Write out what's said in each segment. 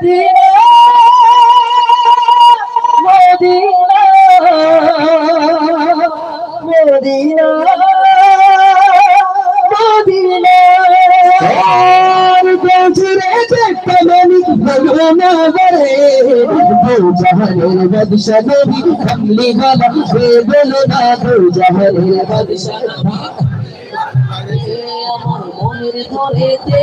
Medina Madina আর বজরে দেখতামনি ভগবানা বরে জাহানের বাদশা নবী কমলি वाला হে বলো না দু জাহানের বাদশা আমার মনের ঘরেতে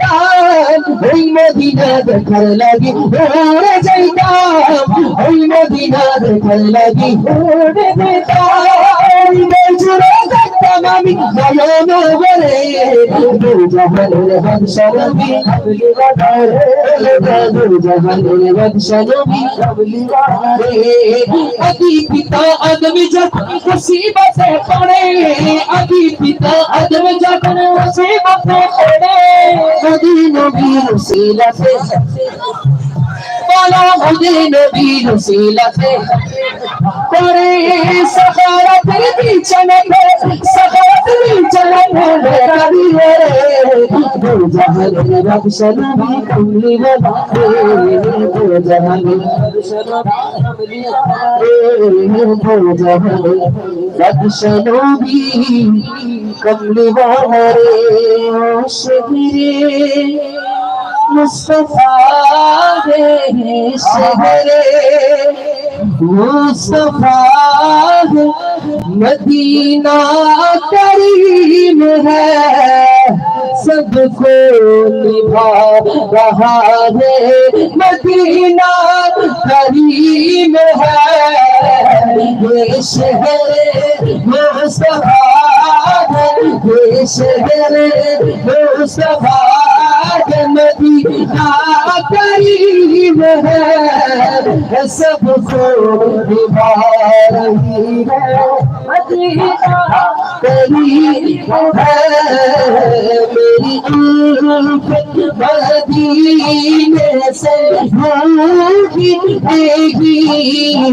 বানাওয়ালা ওই মদিনা দেখার লাগি, ওরে যাইতাম। ওই মদিনা দেখার লাগি, ওরে যেতাম বেজুরে দেখতাম আমি নয়ন বলে দু জাহানের বাদশা নবী কাবলি বাদারে দু জাহানের বাদশা নবী কাবলি বাদারে আদি পিতা আদম যখন মুসিবতে পড়ে, আদি পিতা আদম যখন মুসিবতে পড়ে নদী নবীর সিলাতে? বলা নদী নবীর সিলাতে? করে সহারতের বিছানে সহারতের বিছানে রাবি রে। দু জাহানের কমলি বাবা দু জাহানের বাদশা নবী কমলি বাবা কমলি বাহারে শিবিরে মুস্তফা রে শহরে মুস্তফা মদিনা করিম হ্যায় सबको निभा रहा है मदीना करीम है ये शहर मुस्तफा है ये शहर मुस्तफा है मदीना करीम है सबको निभा रही है मदीना करीम है मेरी उल्फत मदीने से होगी देगी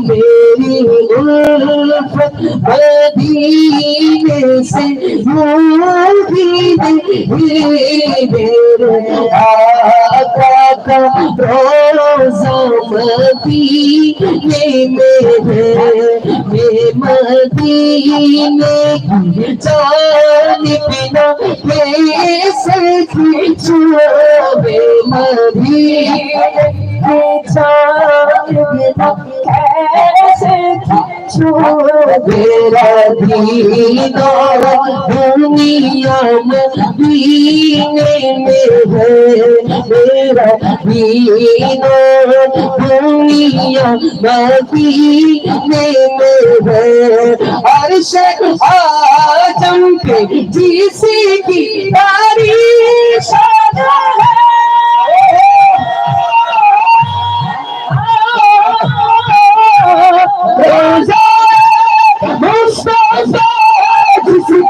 मेरी उल्फत मदीने से होगी देगी मेरे आका का रोजा मदीने में है ये मदीने की जान बिना कैसे छुए मदीने की जान बिना कैसे मेरा दीदार दुनिया में दीने में है मेरा दीदार दुनिया मदीने में है अर्श आजम पे जिसी की तारीफ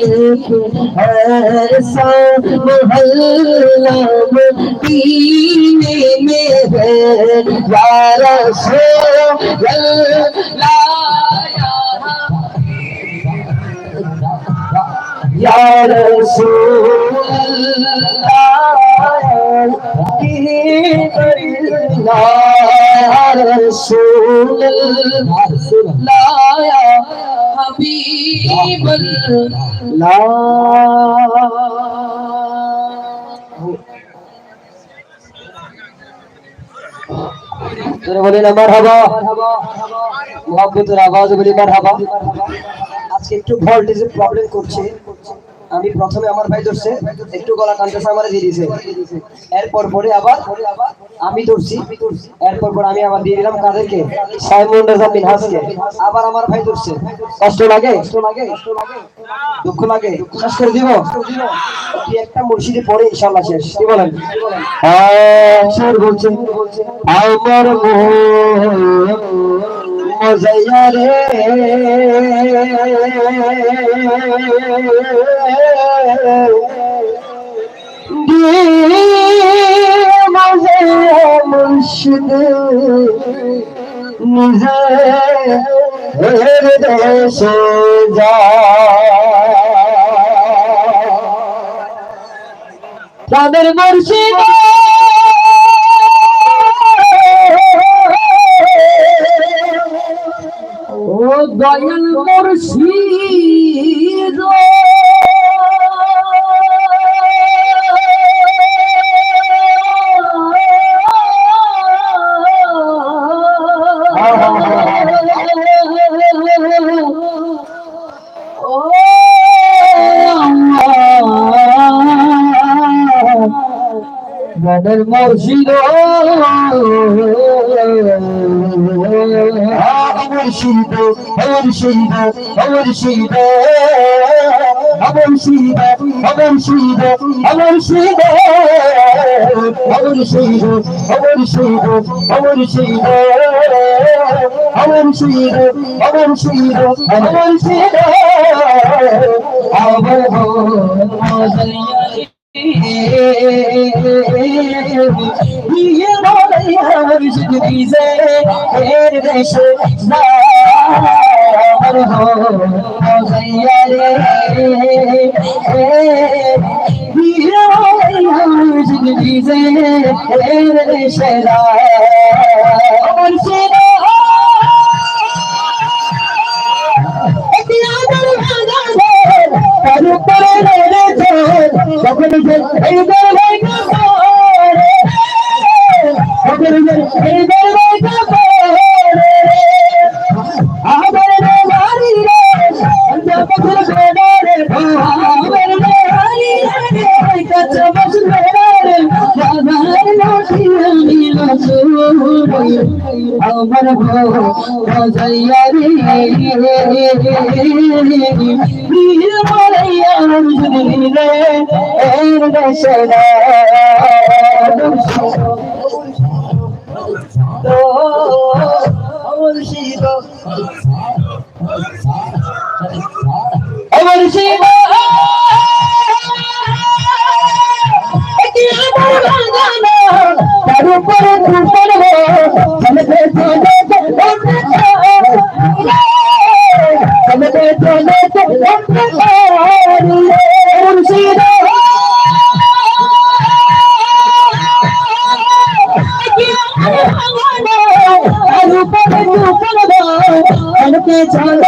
पहचान है रोज़ा मुस्तफा जिसकी पहचान है जिसका हम अल्लाह कोई मोहल्लानी भी एक ऐसा मोहल्ला मदीने में है या रसूल या रसूल या रसूल या حبيب তোরা বলি না মারহাবা মহাব্বতের আওয়াজ বলি মারহাবা আজকে একটু ভোল্টেজের প্রবলেম করছে। আমি প্রথমে আমার ভাই ধরছে, একটু গলা টানতেছে, আমার দিয়ে দিছে। এরপর পরে আবার আমি ধরছি, এরপর পরে আমি আবার দিয়ে দিলাম কাদেরকে? সাইমন রাজা আবার আমার ভাই ধরছে। কষ্ট লাগে? কষ্ট লাগে দুঃখ লাগে? শেষ করে দিব? কি একটা মুর্শিদে পরে ইনশাআল্লাহ শেষ। কি বলেন? বলছে, আমার মজাইয়া রে। মজাইয়া মুর্শিদ নিজে। দেশে যা তাদের মুর্শিদ ও দয়াল মুর্শিদ মনের মুর্শিদ আমার শিল্প আমার শিল্প আমার শিল্প আমার শিল্প আমার শিল্প আমার যদি যে ফের দেশে যাওয়ার হো যাইয়া রে যদি যে ফের দেশে যাওয়ার সে Hey, আমার ভাজাইয়া রে প্রিয় মাইয়া রঞ্জনীরে এর দশনা আমার শিব I'm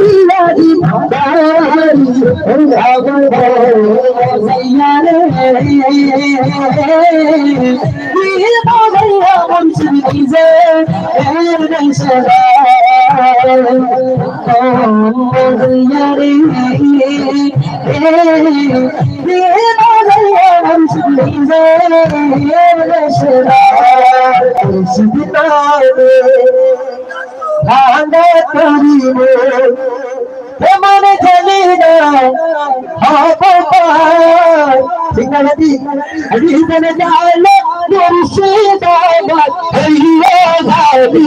হরিয়ারি হরিয়ারি হরিয়ারি ভাঙে করিবে এমন জানি না হব ঠিকানা দি জীবনে জালে মুর্শিদাবাদ হইয়া যাবি